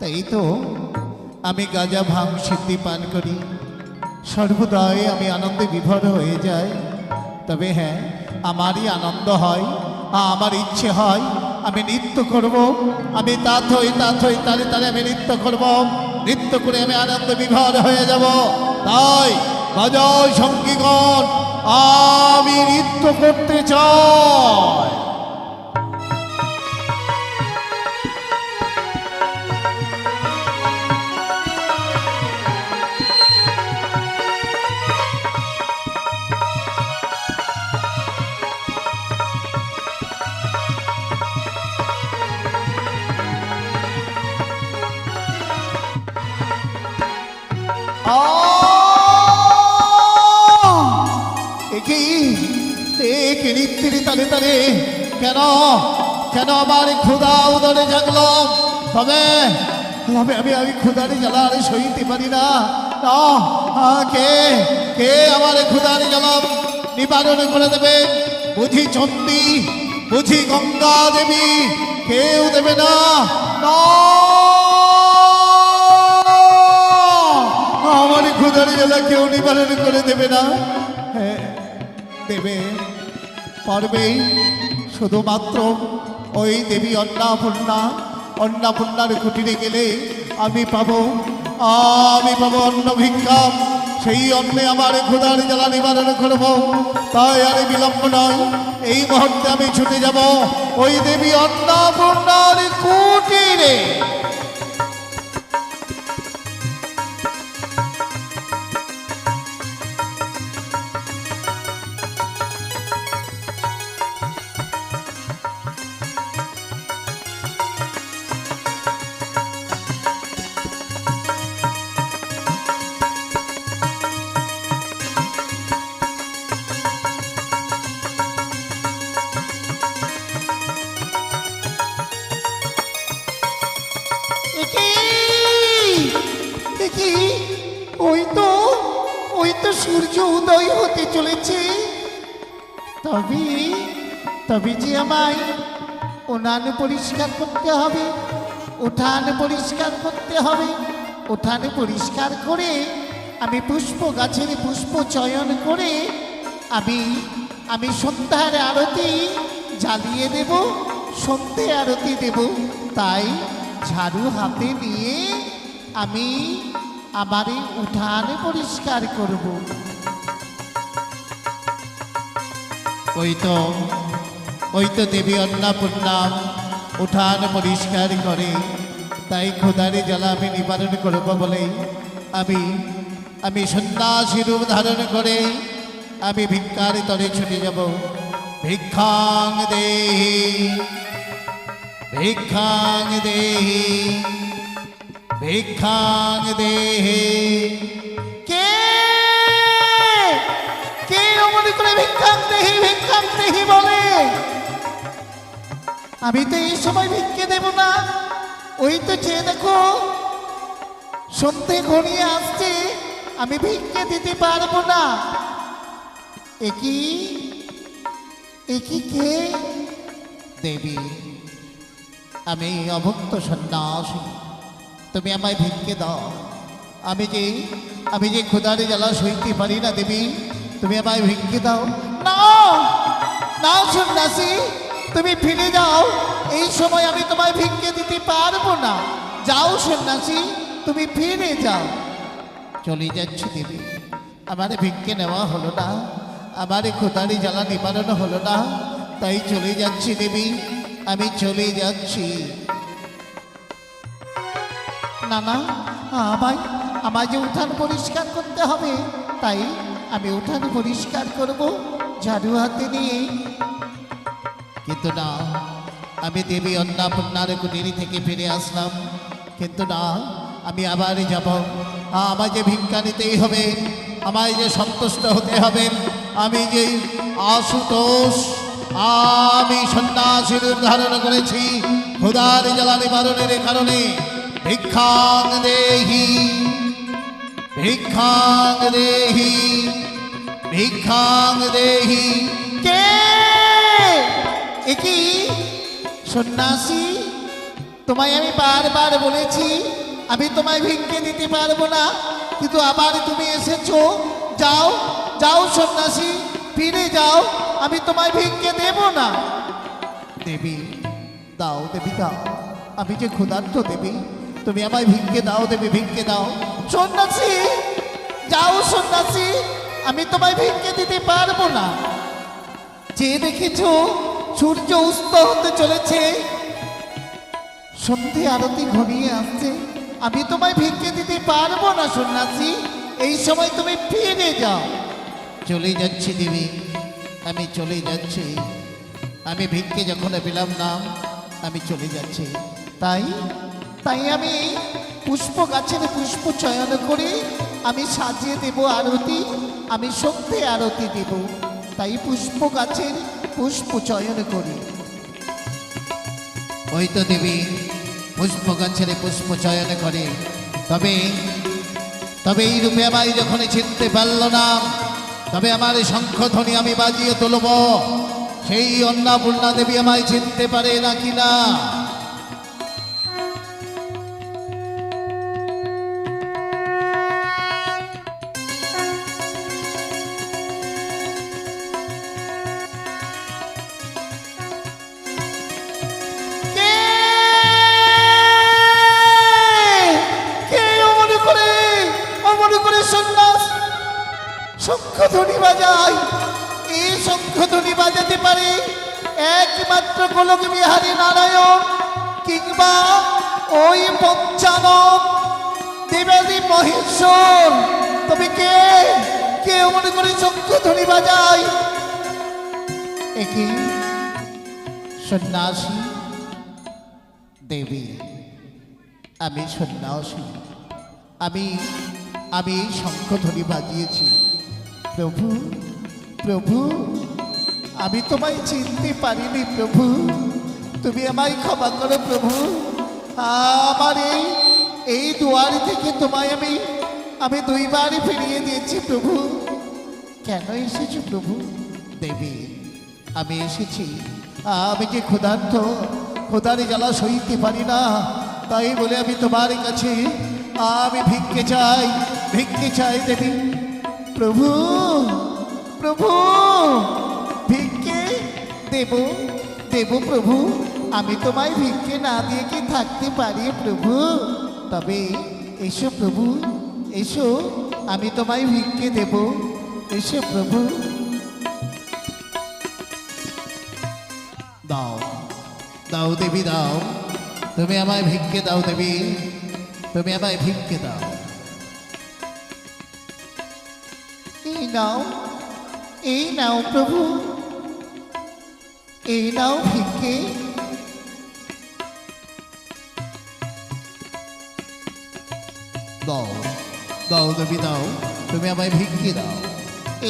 তাই তো আমি গাজা ভাং সিদ্ধি পান করি। সর্বদাই আমি আনন্দে বিভোর হয়ে যাই। তবে হ্যাঁ আমারই আনন্দ হয়, আমার ইচ্ছে হয়, আমি নৃত্য করব। আমি তাত হই তাত হই তারে তারে আমি নৃত্য করব। নৃত্য করে আমি আনন্দ বিভোর হয়ে যাব। তাই বাজায় সঙ্গীগণ, আমি নৃত্য করতে চাই। তালে কেন কেন আমার ক্ষুধা উদরে জাগলো? তবে তবে আমি আমি ক্ষুধারে জ্বালার সইতে পারি না। কে কে আমার ক্ষুধারে জ্বালাম? নিবারণ করে দেবে। বুঝি চন্ডী বুঝি গঙ্গা দেবী। কেউ দেবে না। আমার ক্ষুধার জেলা কেউ নিবারণ করে দেবে না। হ্যাঁ দেবে। পারবেই। শুধুমাত্র ওই দেবী অন্নাপূর্ণা, অন্নাপূর্ণার কুটিরে গেলে আমি পাব আমি পাব অন্ন ভিক্ষা সেই অন্নে আমার ক্ষুধার জ্বালা নিবারণ করব। তাই আর বিলম্ব নয়, এই মুহূর্তে আমি ছুটে যাব। ওই দেবী অন্নপূর্ণার ওই তো ওই তো সূর্য উদয় হতে চলেছে। তবে তবে যে আমায় উনান পরিষ্কার করতে হবে, উঠান পরিষ্কার করতে হবে, উঠান পরিষ্কার করে আমি পুষ্প গাছের পুষ্প চয়ন করে আমি আমি সন্ধ্যার আরতি জ্বালিয়ে দেব, সন্ধ্যে আরতি দেব। তাই ঝাড়ু হাতে নিয়ে আমি আমার এই উঠান পরিষ্কার করব। ওই তো ওই তো দেবী অন্নপূর্ণা উঠান পরিষ্কার করে, তাই খোদারে জ্বালা আমি নিবারণ করব বলে আমি আমি সন্ন্যাসী রূপ ধারণ করে আমি ভিক্ষার তরে ছুটে যাব। ভিক্ষাং দেহি ভিক্ষাং দেহি। ভিক্ষাং দেহি। কে? কে অমনি করে ভিক্ষাং দেহি ভিক্ষাং দেহি বলে? আমি তো এই সময় ভিক্ষে দেব না। ওই তো চেয়ে দেখো সন্ধে ঘনিয়ে আসছে, আমি ভিক্ষে দিতে পারব না। একই একই কে? দেবী, আমি অভক্ত সন্ন্যাসী। তুমি আমায় ভিক্ষে দাও। আমি যে আমি যে ক্ষুদারে জ্বালা সইতে পারি না, দেবী? তুমি আমায় ভিক্ষে দাও। না সন্ন্যাসী, তুমি ফিরে যাও। এই সময় আমি তোমায় ভিক্ষে দিতে পারব না। যাও সন্ন্যাসী, তুমি ফিরে যাও। চলে যাচ্ছি দেবী। আমার ভিক্ষে নেওয়া হলো না। আমার ক্ষুদারি জ্বালা নিবারণ হলো না। তাই চলে যাচ্ছি দেবী। আমি চলে যাচ্ছি। না না আমায় যে উঠান পরিষ্কার করতে হবে। তাই আমি উঠান পরিষ্কার করব ঝাড়ু হাতে নিয়ে। কিন্তু না, আমি দেবী অন্নপূর্ণার কুটিরি থেকে ফিরে আসলাম। কিন্তু না, আমি আবার যাব। আমায় যে ভিক্ষা নিতেই হবে, আমায় যে সন্তুষ্ট হতে হবে, আমি যে আশুতোষ, আমি সন্ন্যাসীর ধারণ করেছি। ক্ষুদার জ্বালানি নিবারণের কারণে। ভিক্ষাং দেহি ভিক্ষাং দেহি ভিক্ষাং দেহি কে একি সন্ন্যাসী তোমায় আমি বারবার বলেছি, আমি তোমায় ভিক্ষে দিতে পারব না। কিন্তু আবার তুমি এসেছ, যাও যাও সন্ন্যাসী, ফিরে যাও, আমি তোমায় ভিক্ষে দেব না। দেবী, দাও দেবী, দাও। আমি যে ক্ষুধার্ত দেবী তুমি আমায় ভিক্ষে দাও, দেবী, ভিক্ষে দাও। সন্ন্যাসী, যাও সন্ন্যাসী, আমি তোমায় ভিক্ষে দিতে পারব না। যে দেখেছ, সূর্য উস্ত হতে চলেছে। সন্ধে আরতি ঘনিয়ে আসছে। আমি তোমায় ভিক্ষে দিতে পারব না, সন্ন্যাসী। এই সময় তুমি ফিরে যাও। চলে যাচ্ছি, দেবী। আমি চলে যাচ্ছি। আমি ভিক্ষে যখন পেলাম না, আমি চলে যাচ্ছি। তাই তাই আমি পুষ্প গাছের পুষ্প চয়ন করে, আমি সাজিয়ে দেব আরতি, আমি সত্যি আরতি দেব। তাই পুষ্প গাছের পুষ্প চয়ন করি। ওই তো দেবী, পুষ্প গাছের পুষ্প চয়ন করে। তবে তবে এই রূপে আমায় যখন চিনতে পারল না, তবে আমার শঙ্খধ্বনি আমি বাজিয়ে তুলব। সেই অন্নপূর্ণা দেবী আমায় চিনতে পারে না কে বাজায় এই শঙ্খধ্বনি বাজাতে পারে। একমাত্র বিহারী নারায়ণ কিংবা ওই মহেশ্বর। তবে কে? কে অমন করে শঙ্খধ্বনি বাজায় সন্ন্যাসী দেবী। আমি সন্ন্যাসী। আমি আমি শঙ্খধ্বনি বাজিয়েছি প্রভু প্রভু, আমি তোমায় চিনতে পারিনি, প্রভু। তুমি আমায় ক্ষমা করো, প্রভু। আমার এই এই দুয়ার থেকে তোমায় আমি আমি দুইবার ফিরিয়ে দিয়েছি, প্রভু। কেন এসেছি, প্রভু? দেবী, আমি এসেছি। আমি যে ক্ষুধার্ত, ক্ষুধারে জ্বালা সইতে পারি না, তাই বলে আমি তোমার কাছে, আমি ভিক্ষে চাই ভিক্ষে চাই, দেবী। প্রভু প্রভু, ভিক্ষে দেব দেব প্রভু। আমি তোমায় ভিক্ষে না দিয়ে কি থাকতে পারি প্রভু? তবে এসো প্রভু, এসো, আমি তোমায় ভিক্ষে দেব। এসো প্রভু। দাও দাও দেবী, দাও। তুমি আমায় ভিক্ষে দাও দেবী। তুমি আমায় ভিক্ষে দাও। নাও এই নাও প্রভু এই নাও ভিক্ষে দাও দাও দেবী দাও তুমি আমায় ভিক্ষে দাও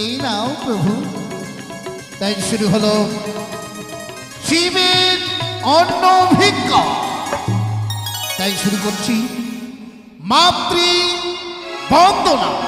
এই নাও প্রভু তাই শুরু হলো শিবের অন্ন ভিক্ষা তাই শুরু করছি মাতৃ বন্দনা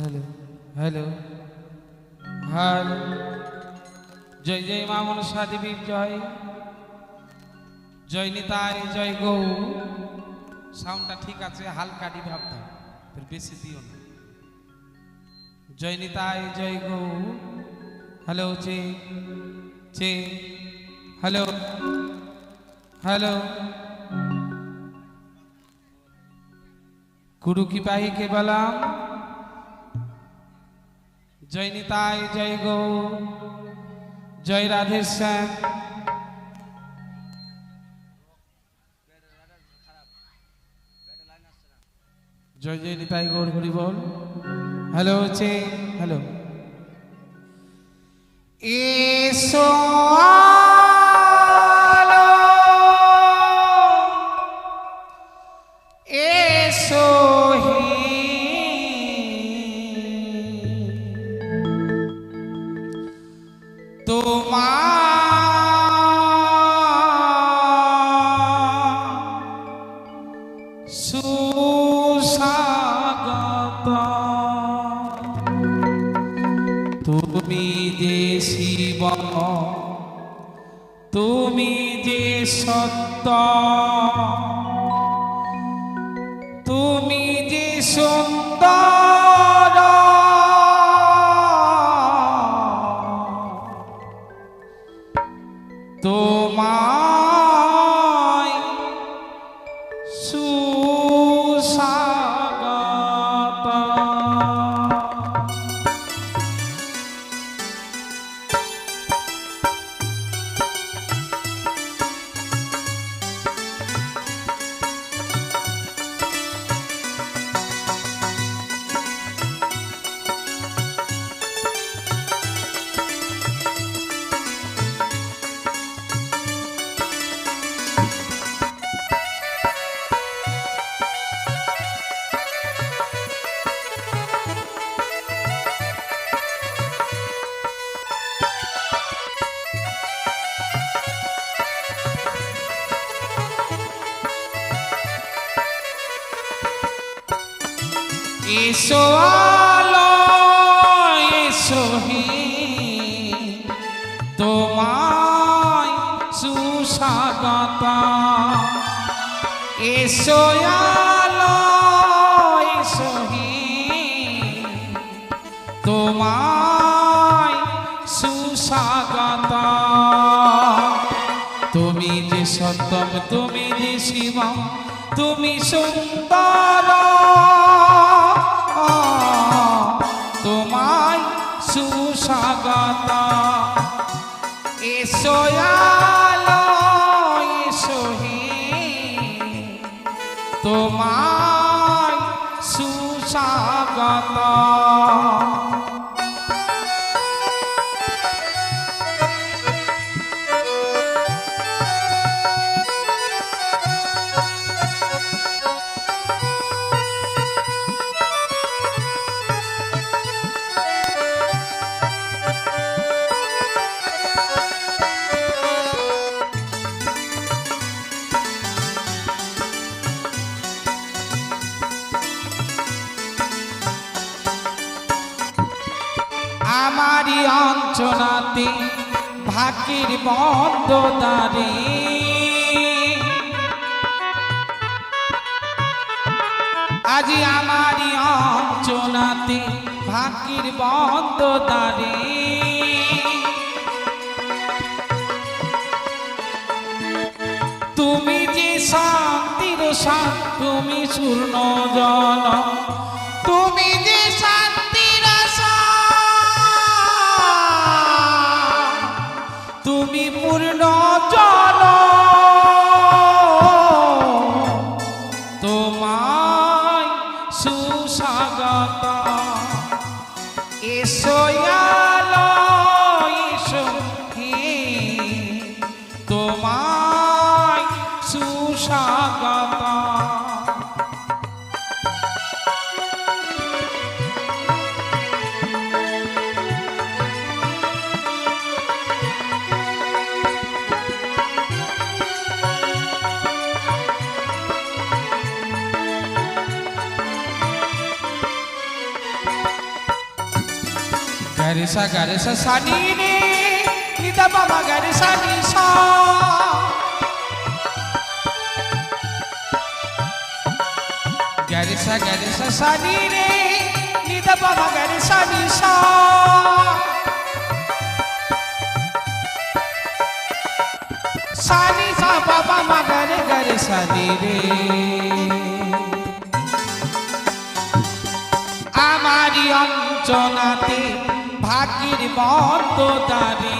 হ্যালো হ্যালো হ্যালো। জয় জয় মা মনসা জয়। জয় নিতাই, জয় গৌ। সাউন্ডটা ঠিক আছে, হালকা ডিভাব দাও তোর বেশি দিও না। জয় নিতাই, জয় গৌ। হ্যালো, চে চে, হ্যালো হ্যালো। গুরু কি পাহি কে বলাম? জয় নিতাই, জয় গৌ। জয় রাধে জয় জয় নিতাই গৌর হরি বল। হ্যালো চে হ্যালো এসো সুন্দর তোমায় সুস্বাগত। এসো আলো তোমায় সুস্বাগত। তুমি যে সত্যম তুমি যে শিবম তুমি সুন্দর। তোমায় সুস্বাগত আমারই অঞ্চনাতে ভাগ্যের বন্ধ দ্বারে আজি আমারই অঞ্চনাতে ভাগ্যের বন্ধ দ্বারে তুমি যে শান্তির শান তুমি শূন্য জন। তুমি যে পূর্ণ গারিসা গারিসা সানি রে নিদা বাবা গারিসা নিসা গারিসা গারিসা সানি রে নিদা বাবা গারিসা নিসা সানি সা বাবা মা গারে গারে সানি রে আমারি অঞ্চনাতে ভাগ্যের বন্ধ দাবি।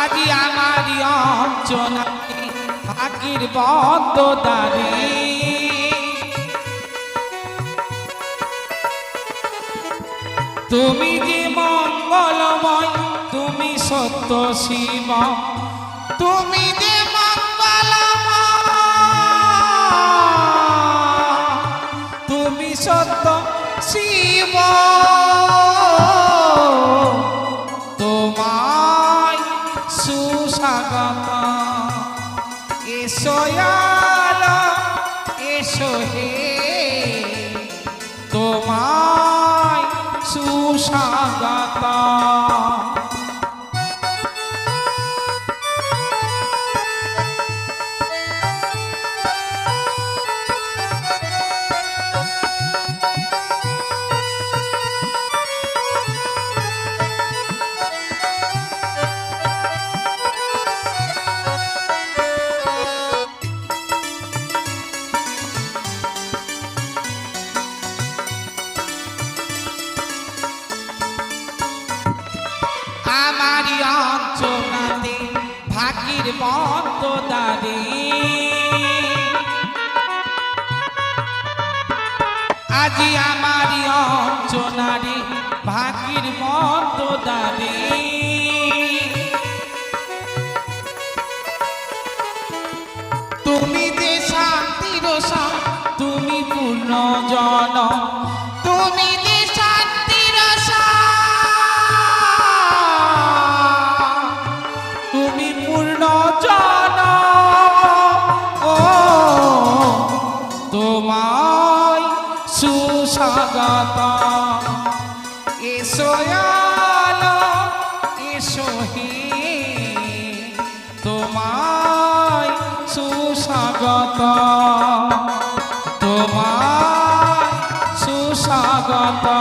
আজি আমারি অঞ্চনাতে ভাগ্যের বন্ধ দাবি। তুমি যে মঙ্গলময়, তুমি সত্য শিব, তুমি যে তুমি জন তুমি তুমি পূর্ণ ও তোমায় তোমায় সুস্বাগত। তোমায় সুস্বাগত